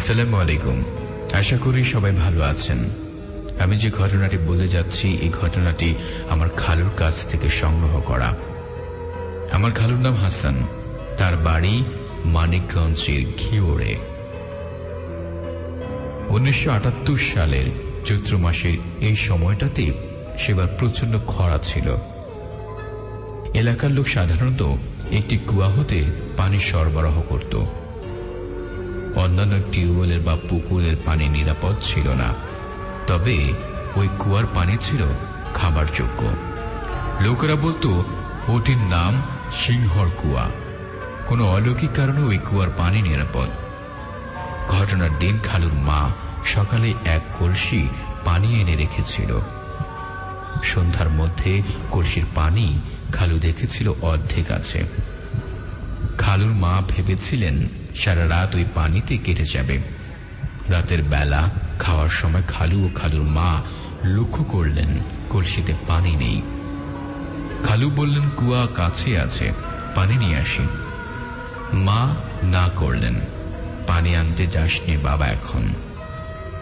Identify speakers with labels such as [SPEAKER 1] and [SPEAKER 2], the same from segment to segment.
[SPEAKER 1] আসসালামু আলাইকুম। আশা করি সবাই ভালো আছেন। আমি যে ঘটনাটি বলে যাচ্ছি, এই ঘটনাটি আমার খালুর কাছ থেকে সংগ্রহ করা। আমার খালুর নাম হাসান। তার বাড়ি মানিকগঞ্জের ঘিওরে। উনিশশো আটাত্তর সালের চৈত্র মাসের এই সময়টাতে সেবার প্রচণ্ড খরা ছিল। এলাকার লোক সাধারণত একটি কুয়া হতে পানি সরবরাহ করত। অন্যান্য টিউবওয়েলের বা পুকুরের পানি নিরাপদ ছিল না। তবে ওই কুয়ার পানি ছিল খাবার যোগ্য লোকেরা বলতো, ওটির নাম সিংহর কুয়া। কোনো অলৌকিক কারণে ওই কুয়ার পানি নিরাপদ। ঘটনার দিন খালুর মা সকালে এক কলসি পানি এনে রেখেছিল। সন্ধ্যার মধ্যে কলসির পানি খালু দেখেছিল অর্ধেক আছে। খালুর মা ভেবেছিলেন সারা রাত ওই পানিতে কেটে যাবে। রাতের বেলা খাওয়ার সময় খালু ও খালুর মা লক্ষ্য করলেন, কলসিতে পানি নেই। খালু বললেন, কুয়া কাছে আছে, পানি নিয়ে আসি। মা না করলেন। পানি আনতে যাসনি বাবা এখন।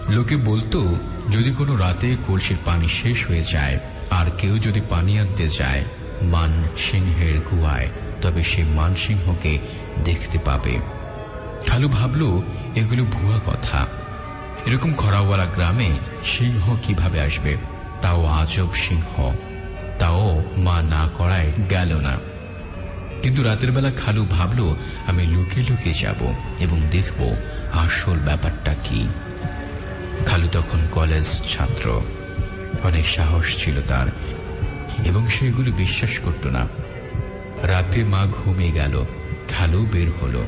[SPEAKER 1] লোকে বলতো, যদি কোনো রাতে কলসির পানি শেষ হয়ে যায়, আর কেউ যদি পানি আনতে যায়, মান সিংহের গুহায় তবে সে মানসিংহকে দেখতে পাবে। খালু ভাবল, এগুলো ভুয়া কথা। এরকম খরাওয়ালা গ্রামে সিংহ কীভাবে আসবে? তাও আজব সিংহ। তাও মা না করায় গেল না। কিন্তু রাতের বেলা খালু ভাবল, আমি লুকিয়ে লুকিয়ে যাব এবং দেখব আসল ব্যাপারটা কি। খালু তখন কলেজ ছাত্র। অনেক সাহস ছিল তার। এবং সেগুলো বিশ্বাস করত না। রাতে মা ঘুমিয়ে গেল। খালু বের হলো।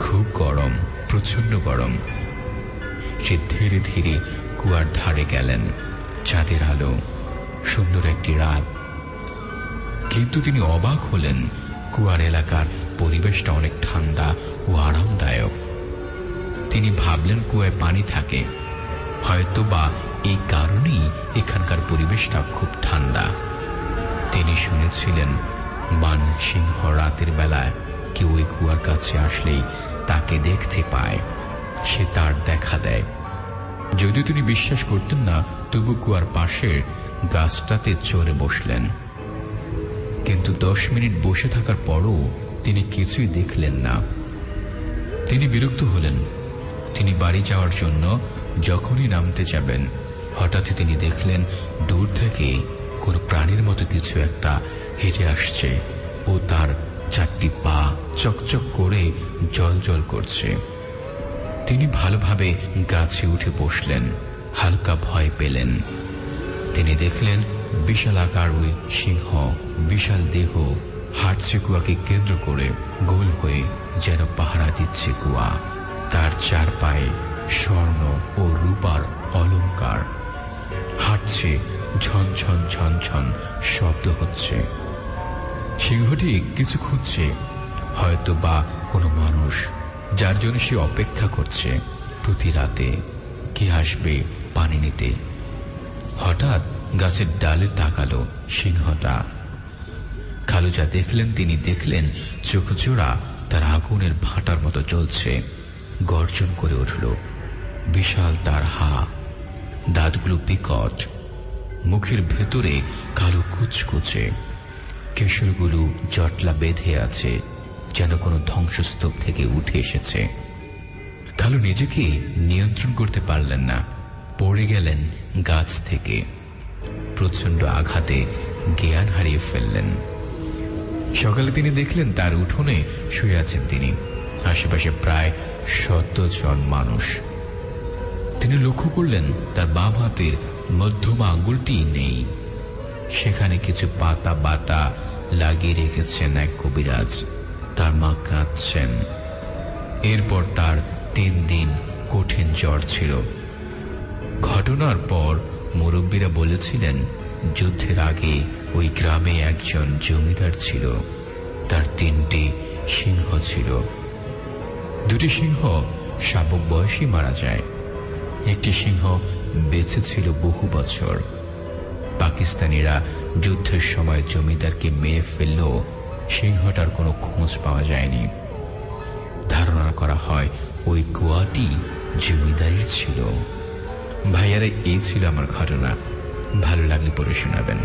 [SPEAKER 1] খুব গরম প্রচণ্ড গরম। সে ধীরে ধীরে কুয়ার ধারে গেলেন, চাঁদের আলো, সুন্দর একটি রাত। কিন্তু তিনি অবাক হলেন, কুয়ার এলাকার পরিবেশটা অনেক ঠান্ডা ও আরামদায়ক। তিনি ভাবলেন কুয়ায় পানি থাকে, হয়তো বা এই কারণেই এখানকার পরিবেশটা খুব ঠান্ডা। তিনি শুনেছিলেন মান সিংহ রাতের বেলায় কেউ ওই কুয়ার কাছে আসলেই তাকে দেখতে পায়। সে তার দেখা দেয়। যদিও তিনি বিশ্বাস করতেন না, তবু কুয়ার পাশের গাছটাতে চড়ে বসলেন। কিন্তু দশ মিনিট বসে থাকার পরও তিনি কিছুই দেখলেন না। তিনি বিরক্ত হলেন। তিনি বাড়ি যাওয়ার জন্য যখনই নামতে যাবেন হঠাৎ তিনি দেখলেন দূর থেকে কোনো প্রাণীর মতো কিছু একটা হেঁটে আসছে ও তার চারটি পা চকচক করে জল জল করছে। তিনি ভালোভাবে গাছে উঠে বসলেন, হালকা ভয় পেলেন। তিনি দেখলেন বিশাল আকার ওই সিংহ, বিশাল দেহ হাঁটছে কুয়াকে কেন্দ্র করে গোল হয়ে যেন পাহারা দিচ্ছে কুয়া। তার চার পায়ে স্বর্ণ ও রূপার অলঙ্কার। হাঁটছে ঝন ঝন ঝন ঝন শব্দ হচ্ছে। সিংহটি কিছু খুঁজছে, হয়তো বা কোনো মানুষ, যার জন্য সে অপেক্ষা করছে। প্রতি রাতে কে আসবে পানি নিতে? হঠাৎ গাছের ডালে তাকালো সিংহটা। খালু যা দেখলেন, তিনি দেখলেন চোখ জোড়া তার আগুনের ভাটার মতো চলছে গর্জন করে উঠল, বিশাল তার হা। দাঁতগুলো বিকট, মুখের ভেতরে কালো কুচকুচে। কেশরগুলো জটলা বেঁধে আছে, যেন কোনো ধ্বংসস্তূপ থেকে উঠে এসেছে। কালু নিজেকে নিয়ন্ত্রণ করতে পারলেন না, পড়ে গেলেন গাছ থেকে। প্রচণ্ড আঘাতে জ্ঞান হারিয়ে ফেললেন। সকালে তিনি দেখলেন তার উঠোনে শুয়ে আছেন তিনি, আশেপাশে প্রায় শত জন মানুষ। তিনি লক্ষ্য করলেন তার বাম হাতের মধ্যমা আঙ্গুলটি নেই। সেখানে কিছু পাতা বাটা লাগিয়ে রেখেছেন এক কবিরাজ। তার মা কাঁদছেন। এরপর তার তিন দিন কঠিন জ্বর ছিল। ঘটনার পর মুরব্বীরা বলেছিলেন, যুদ্ধের আগে ওই গ্রামে একজন জমিদার ছিল। তার তিনটি সিংহ ছিল। দুটি সিংহ শাবক বয়সী মারা যায়। একটি সিংহ বেঁচে ছিল বহু বছর। পাকিস্তানিরা যুদ্ধের সময় জমিদারকে মেরে ফেললেও সিংহটার কোনো খোঁজ পাওয়া যায়নি। ধারণা করা হয় ওই কুয়াটি জমিদারির ছিল। ভাইয়ারা, এই ছিল আমার ঘটনা। ভালো লাগলে পড়ে শোনাবেন।